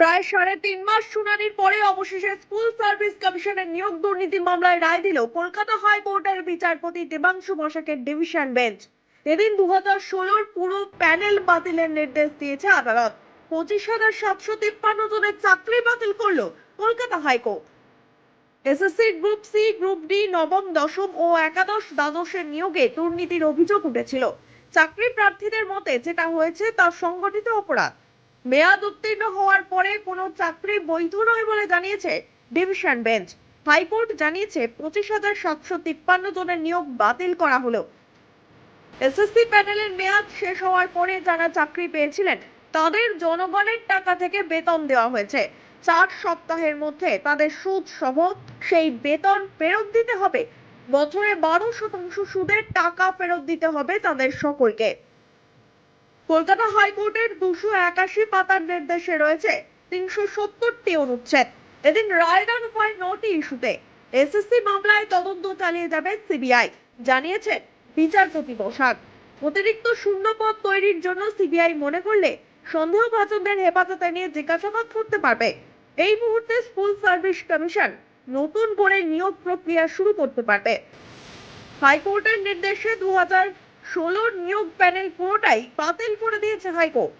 প্রায় সাড়ে তিন মাস শুনানির পরে অবশেষে স্কুল সার্ভিস কমিশনের নিয়োগ দুর্নীতি মামলায় রায় দিল কলকাতা হাইকোর্টের বিচারপতি দেবাংশু বসাকের ডিভিশন বেঞ্চ। এদিন দু হাজার ষোলোর পুরো প্যানেল বাতিলের নির্দেশ দিয়েছে আদালত। পঁচিশ হাজার সাতশো তিপ্পান্ন জনের চাকরি বাতিল করল Kolkata high court. SSC group C, group D, নবম, দশম ও একাদশ দ্বাদশের নিয়োগে দুর্নীতির অভিযোগ উঠেছিল। চাকরি প্রার্থীদের মতে যেটা হয়েছে তা সংগঠিত অপরাধ। মেয়াদ উত্তীর্ণ হওয়ার পরে কোনো চাকরি বৈধ নয় বলে জানিয়েছে ডিভিশন বেঞ্চ। হাইকোর্ট জানিয়েছে পঁচিশ হাজার সাতশো তিপ্পান্ন জনের নিয়োগ বাতিল করা হলো। এসএসসি প্যানেলের মেয়াদ শেষ হওয়ার পরে যারা চাকরি পেয়েছিলেন, তাদের জনগণের টাকা থেকে বেতন দেওয়া হয়েছে। চার সপ্তাহের মধ্যে তাদের সুদ সহ সেই বেতন ফেরত দিতে হবে। বছরে বারো শতাংশ সুদের টাকা ফেরত দিতে হবে তাদের সকলকে। কলকাতা হাইকোর্টের দুশো একাশি পাতার নির্দেশে রয়েছে তিনশো সত্তরটি অনুচ্ছেদ। এদিন রায়দান হয় নটি ইস্যুতে এসএসসি মামলায় তদন্ত চালিয়ে যাবে সিবিআই জানিয়েছে বিচারপতি বসাক। অতিরিক্ত শূন্য পদ তৈরির জন্য সিবিআই মনে করলে সন্দেহভাজনদের হেফাজতে নিয়ে জিজ্ঞাসাবাদ করতে পারবে। এই মুহূর্তে স্কুল সার্ভিস কমিশন নতুন করে নিয়োগ প্রক্রিয়া শুরু করতে পারবে। হাইকোর্টের নির্দেশে দু হাজার ষোলোর নিয়োগ প্যানেল পুরোটাই বাতিল করে দিয়েছে হাইকোর্ট।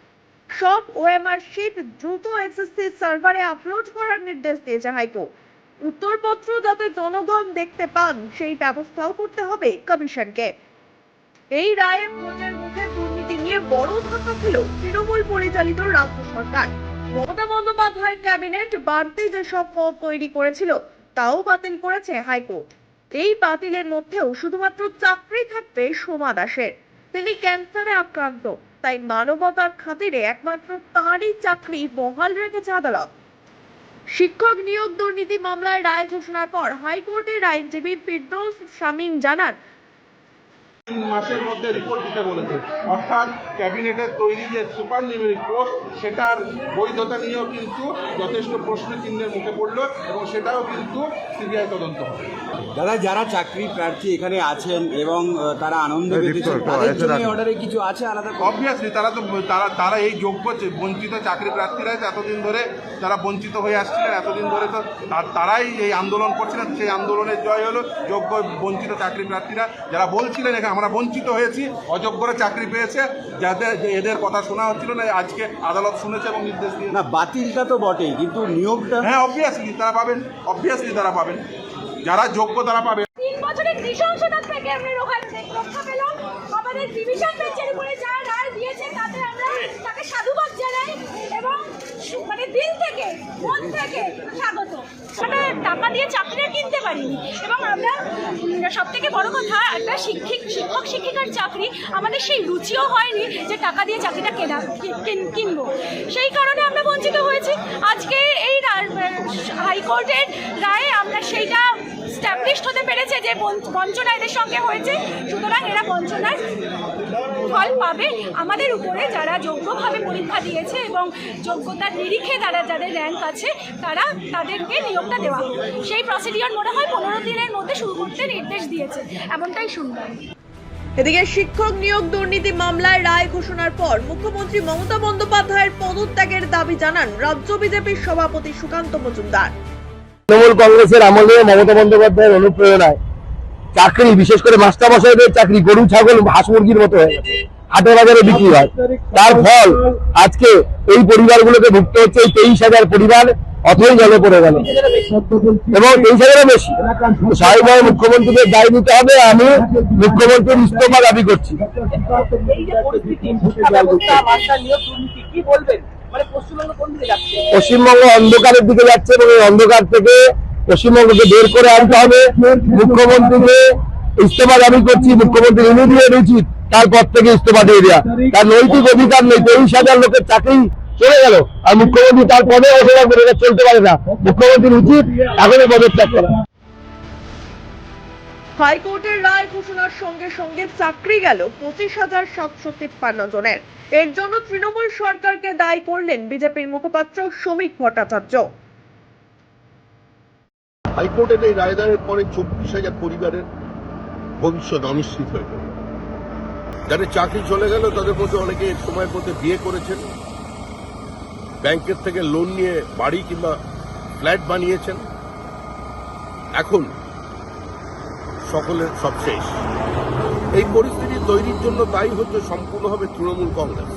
সব ওএমআর শিট দ্রুত এসএসসি সার্ভারে আপলোড করার নির্দেশ দিয়েছে হাইকোর্ট। উত্তরপত্র যাতে জনগণ দেখতে পান, সেই ব্যবস্থাও করতে হবে কমিশনকে। এই রায়ের প্রচার মুখে দুর্নীতি নিয়ে বড় ধাক্কা ছিল তৃণমূল পরিচালিত রাজ্য সরকার। মমতা বন্দ্যোপাধ্যায়ের ক্যাবিনেট বাড়তি যেসব পদ তৈরি করেছিল, তাও বাতিল করেছে হাইকোর্ট। এই বাতিলের মধ্যেও শুধুমাত্র চাকরি থাকবে সোমা দাসের। তিনি ক্যান্সারে আক্রান্ত, তাই মানবতার খাতিরে একমাত্র তারই চাকরি বহাল রেখেছে আদালত। শিক্ষক নিয়োগ দুর্নীতি মামলায় রায় ঘোষণার পর হাইকোর্টের আইনজীবী ফিরদৌস শামীম জানান তিন মাসের মধ্যে রিপোর্ট দিতে বলেছে। অর্থাৎ ক্যাবিনেটের তৈরি যে সুপার নিউমেরিক পোস্ট সেটার বৈধতা নিয়েও কিন্তু যথেষ্ট প্রশ্ন চিহ্নের মুখে পড়ল এবং সেটাও কিন্তু সিবিআই তদন্ত হবে। দাদা যারা চাকরি প্রার্থী এখানে আছেন এবং তারা আনন্দ অর্ডারে কিছু আছে আলাদা? অবভিয়াসলি তারা তো তারা তারা এই যোগ্য যে বঞ্চিত চাকরি প্রার্থীরা এতদিন ধরে তারা বঞ্চিত হয়ে আসছিলেন এতদিন ধরে তো তা- তারাই এই আন্দোলন করছিলেন। সেই আন্দোলনের জয় হলো যোগ্য বঞ্চিত চাকরি প্রার্থীরা যারা বলছিলেন এখানে আমরা বঞ্চিত হয়েছি অযোগ্যরা চাকরি পেয়েছে যাদের যে এদের কথা শোনা হচ্ছিল না আজকে আদালত শুনেছে এবং নির্দেশ দিয়ে না বাতিলটা তো বটেই কিন্তু নিয়োগটা হ্যাঁ অবভিয়াসলি তারা পাবেন অবভিয়াসলি তারা পাবেন। যারা যোগ্য তারা পাবেন। তিন বছরের নৃশংসতা থেকে আমরা রক্ষা পেলাম আমাদের ডিভিশন বেঞ্চের উপরে যা রায় দিয়েছে তাতে আমরা তাকে সাধুবাদ মানে দিল থেকে, মন থেকে স্বাগত। আমরা টাকা দিয়ে চাকরিটা কিনতে পারিনি। এবং আমরা সব থেকে বড় কথা, একটা শিক্ষিক, শিক্ষক, শিক্ষিকার চাকরি আমাদের সেই রুচিও হয়নি যে টাকা দিয়ে চাকরিটা কিন- কিনবো। সেই কারণে আমরা বঞ্চিত হয়েছি। আজকে এই হাইকোর্টের রায়ে আমরা সেইটা স্ট্যাবলিশড হতে পেরেছে যে বঞ্চ- বঞ্চনা এদের সঙ্গে হয়েছে। সুতরাং এরা বঞ্চনার ফল পাবে আমাদের উপরে। যারা যোগ্যভাবে পরীক্ষা দিয়েছে এবং যোগ্যতার নিরিখে তারা যাদের র্যাঙ্ক আছে, তারা তাদেরকে নিয়োগটা দেওয়া। সেই প্রসিডিওর মনে হয় পনেরো দিনের মধ্যে শুরু করতে নির্দেশ দিয়েছে। এমনটাই শুনলাম। এদিকে শিক্ষক নিয়োগ দুর্নীতি মামলায় রায় ঘোষণার পর মুখ্যমন্ত্রী মমতা বন্দ্যোপাধ্যায়ের পদত্যাগের দাবি জানান রাজ্য বিজেপির সভাপতি সুকান্ত মজুমদার। তৃণমূল কংগ্রেসের আমলে মমতা বন্দ্যোপাধ্যায়ের অনুপ্রেরণায় চাকরি, বিশেষ করে মাস্টারমশাইদের চাকরি, গরু, ছাগল, হাঁস মুরগির মতো হয়ে গেছে। হাটে বাজারে বিক্রি হয়। তার ফল আজকে এই পরিবারগুলোকে ভুগতে হচ্ছে, এই তেইশ হাজার পরিবার অথই জলে পড়ে গেল। এবং এই হাজারের বেশি। স্বাভাবিকভাবে মুখ্যমন্ত্রীকে দায় নিতে হবে, আমি মুখ্যমন্ত্রীর ইস্তফা দাবি করছি। পশ্চিমবঙ্গ অন্ধকারের দিকে যাচ্ছে এবং এই অন্ধকার থেকে পশ্চিমবঙ্গকে বের করে আনতে হবে। মুখ্যমন্ত্রীকে ইস্তফা দাবি করছি মুখ্যমন্ত্রী ইমিডিয়েট উচিত, তারপর থেকে ইস্তফা দিয়ে দেওয়া তার নৈতিক অধিকার নেই, তেইশ হাজার লোকের চাকরি চলে গেল। আর মুখ্যমন্ত্রী তার পদে বসে এটা চলতে পারে না। মুখ্যমন্ত্রীর উচিত এখনই পদত্যাগ করা। হাইকোর্টের রায় ঘোষণার সঙ্গে সঙ্গে চাকরি গেল পঁচিশ হাজার সাতশো তিপ্পান্ন জনের। এর জন্য তৃণমূল সরকারকে দায়ী করলেন বিজেপির মুখপাত্র শ্রমিক ভট্টাচার্য। হাইকোর্টের এই রায়দানের পরে চব্বিশ হাজার পরিবারের ভবিষ্যৎ অনিশ্চিত হয়ে গেল যাদের চাকরি চলে গেল তাদের মধ্যে অনেকে সময়ের মধ্যে বিয়ে করেছেন। ব্যাংকের থেকে লোন নিয়ে বাড়ি কিংবা ফ্ল্যাট বানিয়েছেন। এখন সকলের সব শেষ। এই পরিস্থিতি তৈরির জন্য দায়ী হচ্ছে সম্পূর্ণভাবে তৃণমূল কংগ্রেস।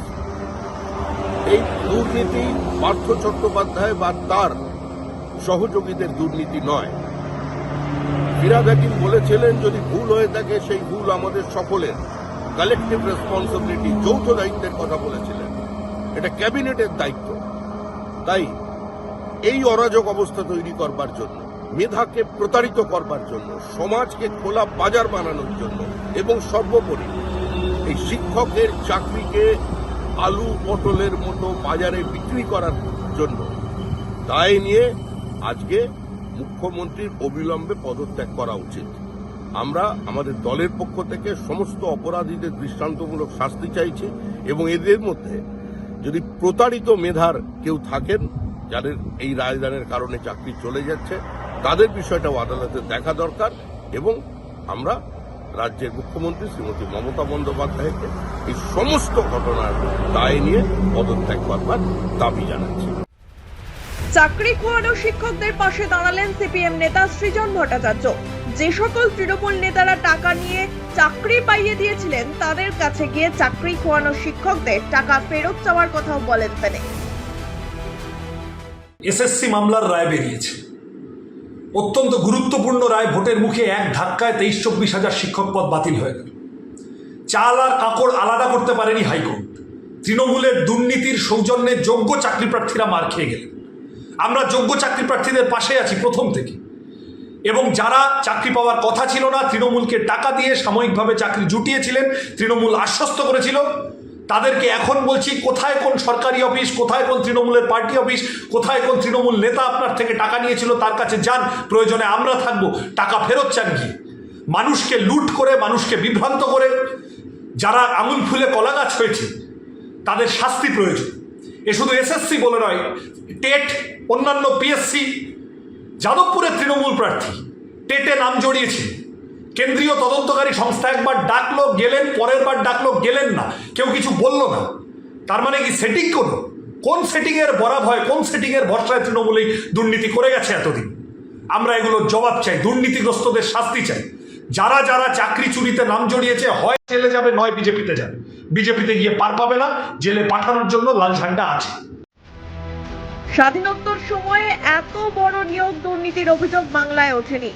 এই দুর্নীতি পার্থ চট্টোপাধ্যায় বা তার সহযোগীদের দুর্নীতি নয়। ফিরাদ হাকিম বলেছিলেন, যদি ভুল হয়ে থাকে, সেই ভুল আমাদের সকলের। কালেকটিভ রেসপন্সিবিলিটি যৌথ দায়িত্বের কথা বলেছিলেন। এটা ক্যাবিনেটের দায়িত্ব। তাই এই অরাজক অবস্থা তৈরি করবার জন্য, মেধাকে প্রতারিত করবার জন্য, সমাজকে খোলা বাজার বানানোর জন্য এবং সর্বোপরি এই শিক্ষকের চাকরিকে আলু পটলের মতো বাজারে বিক্রি করার জন্য দায় নিয়ে আজকে মুখ্যমন্ত্রীর অবিলম্বে পদত্যাগ করা উচিত। আমরা আমাদের দলের পক্ষ থেকে সমস্ত অপরাধীদের দৃষ্টান্তমূলক শাস্তি চাইছি এবং এদের মধ্যে যদি প্রতারিত মেধার কেউ থাকেন, যাদের এই রায়দানের কারণে চাকরি চলে যাচ্ছে, তাদের বিষয়টাও আদালতে দেখা দরকার এবং আমরা রাজ্যের মুখ্যমন্ত্রী শ্রীমতী মমতা বন্দ্যোপাধ্যায়কে এই সমস্ত ঘটনার দায় নিয়ে পদত্যাগ করবার দাবি জানাচ্ছি। চাকরি খোয়ানো শিক্ষকদের পাশে দাঁড়ালেন সিপিএম নেতা সৃজন ভট্টাচার্য। যে সকল তৃণমূল নেতারা টাকা নিয়ে চাকরি পাইয়ে দিয়েছিলেন, তাদের কাছে গিয়ে চাকরি খোয়ানো শিক্ষকদের টাকা ফেরত চাওয়ার কথাও বলেন তিনি। এসএসসি মামলার রায় বেরিয়েছে। অত্যন্ত গুরুত্বপূর্ণ রায় ভোটের মুখে এক ধাক্কায় তেইশ চব্বিশ হাজার শিক্ষক পদ বাতিল হয়ে গেল। চাল আর কাকড় আলাদা করতে পারেনি হাইকোর্ট। তৃণমূলের দুর্নীতির সৌজন্যে যোগ্য চাকরি প্রার্থীরা মার খেয়ে গেলেন। আমরা যোগ্য চাকরি প্রার্থীদের পাশে আছি প্রথম থেকে। এবং যারা চাকরি পাওয়ার কথা ছিল না, তৃণমূলকে টাকা দিয়ে সাময়িকভাবে চাকরি জুটিয়েছিলেন, তৃণমূল আশ্বস্ত করেছিল, তাদেরকে এখন বলছি, কোথায় কোন সরকারি অফিস, কোথায় কোন তৃণমূলের পার্টি অফিস, কোথায় কোন তৃণমূল নেতা আপনার থেকে টাকা নিয়েছিল, তার কাছে যান, প্রয়োজনে আমরা থাকব, টাকা ফেরত চান গিয়ে। মানুষকে লুট করে, মানুষকে বিভ্রান্ত করে, যারা আঙুল ফুলে কলা গাছ হয়েছে, তাদের শাস্তি প্রয়োজন। এ শুধু এসএসসি বলে নয়, টেট, অন্যান্য পিএসসি যাদবপুরের তৃণমূল প্রার্থী টেটে নাম জড়িয়েছিল। কেন্দ্রীয় তদন্তকারী সংস্থা একবার ডাকলো, গেলেন, পরের বার ডাকলো, গেলেন না। কেউ কিছু বলল না। তার মানে কি সেটিং করল কোন সেটিংয়ের বরাব হয়, কোন সেটিংয়ের ভরসায় তৃণমূল এই দুর্নীতি করে গেছে এতদিন? আমরা এগুলোর জবাব চাই, দুর্নীতিগ্রস্তদের শাস্তি চাই। যারা যারা চাকরি চুরিতে নাম জড়িয়েছে, হয় জেলে যাবে, নয় বিজেপিতে যাবে। বিজেপিতে গিয়ে পার পাবে না, জেলে পাঠানোর জন্য লাল ঝান্ডা আছে। স্বাধীনোত্তর সময়ে এত বড় নিয়োগ দুর্নীতির অভিযোগ বাংলায় ওঠেনি।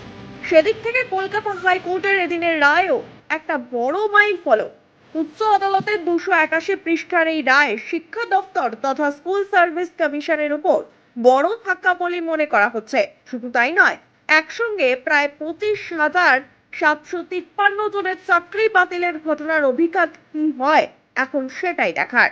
সেদিক থেকে কলকাতা হাইকোর্টের এদিনের রায়ও একটা বড় মাইল ফলক। উচ্চ আদালতের দুশো একাশি পৃষ্ঠার এই রায় শিক্ষা দপ্তর তথা স্কুল সার্ভিস কমিশনের উপর বড় ধাক্কা বলে মনে করা হচ্ছে। শুধু তাই নয়, একসঙ্গে প্রায় পঁচিশ হাজার সাতশো তিপ্পান্ন জনের চাকরি বাতিলের ঘটনার অভিঘাত কি হয়, এখন সেটাই দেখার।